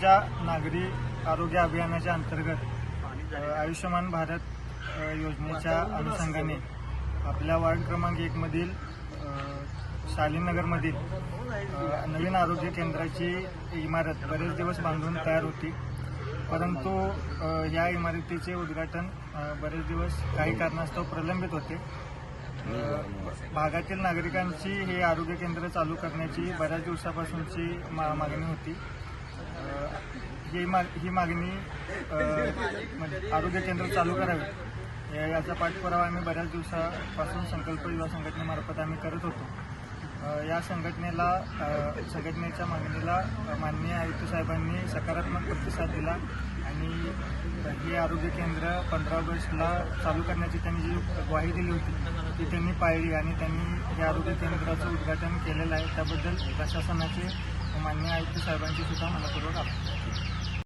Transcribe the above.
सुविधा नागरी आरोग्य अभियानाच्या अंतर्गत आयुष्यमान भारत योजनेच्या अनुषंगाने आपल्या वार्ड क्रमांक एकमधील शालीनगरमधील नवीन आरोग्य केंद्राची इमारत बरेच दिवस बांधून तयार होती. परंतु या इमारतीचे उद्घाटन बरेच दिवस काही कारणास्तव प्रलंबित होते. भागातील नागरिकांची हे आरोग्य केंद्र चालू करण्याची बऱ्याच दिवसापासूनची मा मागणी होती. ही माग ही मागणी म्हणजे आरोग्य केंद्र चालू करावे. याचा पाठपुरावा आम्ही बऱ्याच दिवसापासून संकल्प युवा संघटनेमार्फत आम्ही करत होतो. या संघटनेला संघटनेच्या मागणीला माननीय आयुक्त साहेबांनी सकारात्मक प्रतिसाद दिला आणि हे आरोग्य केंद्र पंधरा ऑगस्टला चालू करण्याची त्यांनी जी ग्वाही दिली होती ती त्यांनी पाळली आणि त्यांनी हे आरोग्य केंद्राचं उद्घाटन केलेलं आहे. त्याबद्दल प्रशासनाचे मान्य आहे की साहेबांची सुद्धा मनपूर्वक आभार.